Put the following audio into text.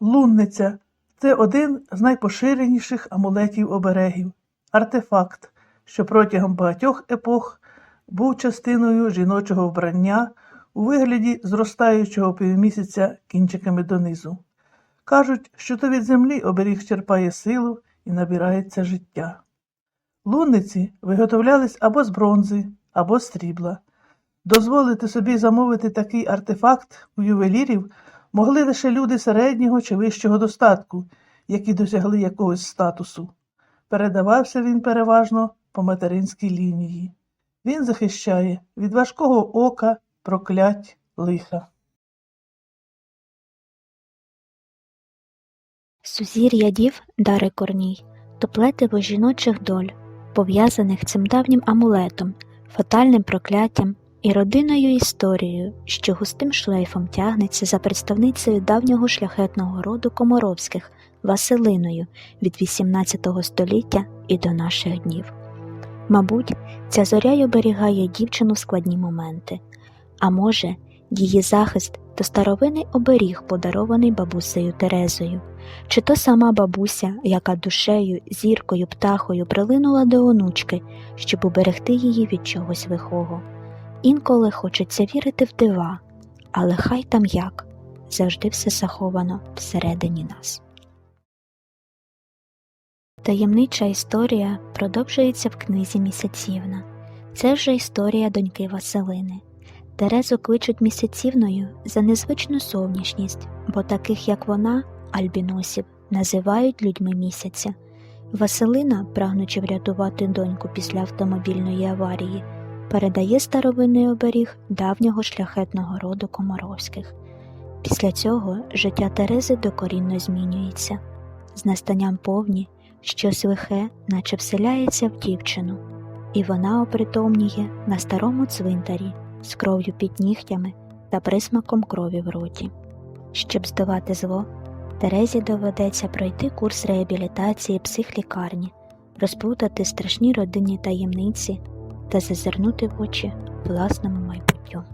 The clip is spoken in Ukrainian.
Лунниця це один з найпоширеніших амулетів оберегів, артефакт, що протягом багатьох епох був частиною жіночого вбрання у вигляді зростаючого півмісяця кінчиками донизу. Кажуть, що то від землі оберіг черпає силу і набирається життя. Лунниці виготовлялись або з бронзи, або з срібла. Дозволити собі замовити такий артефакт у ювелірів могли лише люди середнього чи вищого достатку, які досягли якогось статусу. Передавався він переважно по материнській лінії. Він захищає від важкого ока, проклять, лиха. Сузір'я дів Дари Корній то плетиво жіночих доль, пов'язаних цим давнім амулетом, фатальним прокляттям і родинною історією, що густим шлейфом тягнеться за представницею давнього шляхетного роду Комаровських Василиною від XVIII століття і до наших днів. Мабуть, ця зоря й оберігає дівчину в складні моменти, а може, її захист то старовинний оберіг, подарований бабусею Терезою, чи то сама бабуся, яка душею, зіркою, птахою прилинула до онучки, щоб уберегти її від чогось лихого. Інколи хочеться вірити в дива, але хай там як завжди все заховано всередині нас. Таємнича історія продовжується в книзі Місяцівна. Це вже історія доньки Василини. Терезу кличуть місяцівною за незвичну зовнішність, бо таких, як вона, альбіносів, називають людьми місяця. Василина, прагнучи врятувати доньку після автомобільної аварії, передає старовинний оберіг давнього шляхетного роду Комаровських. Після цього життя Терези докорінно змінюється. З настанням повні щось лихе, наче вселяється в дівчину, і вона опритомніє на старому цвинтарі з кров'ю під нігтями та присмаком крові в роті. Щоб здавати зло, Терезі доведеться пройти курс реабілітації психлікарні, розплутати страшні родинні таємниці та зазирнути в очі власному майбутньому.